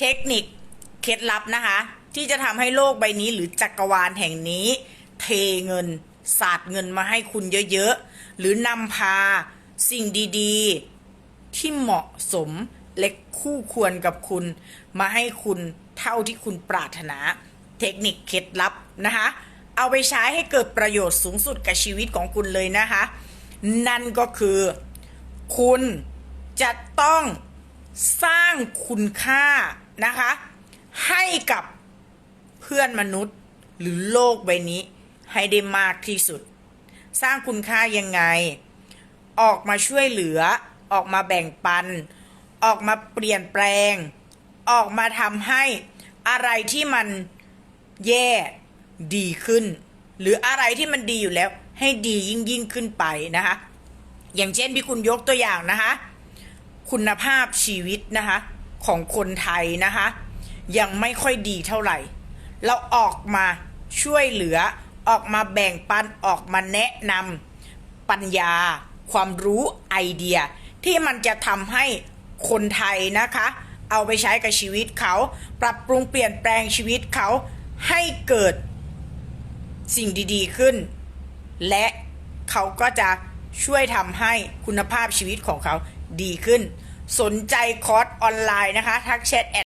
เทคนิคเคล็ดลับนะคะ ที่จะทำให้โลกใบนี้หรือจักรวาลแห่งนี้ เทเงินสาดเงินมาให้คุณเยอะๆ หรือนำพาสิ่งดีๆ ที่เหมาะสมและคู่ควรกับคุณ มาให้คุณเท่าที่คุณปรารถนา เทคนิคเคล็ดลับนะคะ เอาไปใช้ให้เกิดประโยชน์สูงสุดกับชีวิตของคุณเลยนะคะ นั่นก็คือ คุณจะต้องสร้าง คุณค่านะคะ ให้กับเพื่อนมนุษย์หรือโลกใบนี้ ให้ได้มากที่สุด สร้างคุณค่ายังไง ออกมาช่วยเหลือ ออกมาแบ่งปัน ออกมาเปลี่ยนแปลง ออกมาทำให้อะไรที่มันแย่ดีขึ้น หรืออะไรที่มันดีอยู่แล้ว ให้ดียิ่งยิ่งขึ้นไปนะคะ อย่างเช่นที่คุณยกตัวอย่างนะคะ คุณภาพชีวิตนะคะ ของคนไทยนะคะ ยังไม่ค่อยดีเท่าไหร่ เราออกมาช่วยเหลือออกมาแบ่งปันออกมาแนะนำปัญญา ความรู้ไอเดีย ที่มันจะทำให้คนไทยนะคะ เอาไปใช้กับชีวิตเขา ปรับปรุงเปลี่ยนแปลงชีวิตเขาให้เกิดสิ่งดีๆขึ้น และเขาก็จะช่วยทำให้คุณภาพชีวิตของเขาดีขึ้น สนใจคอร์สออนไลน์นะคะ ทักแชทแอด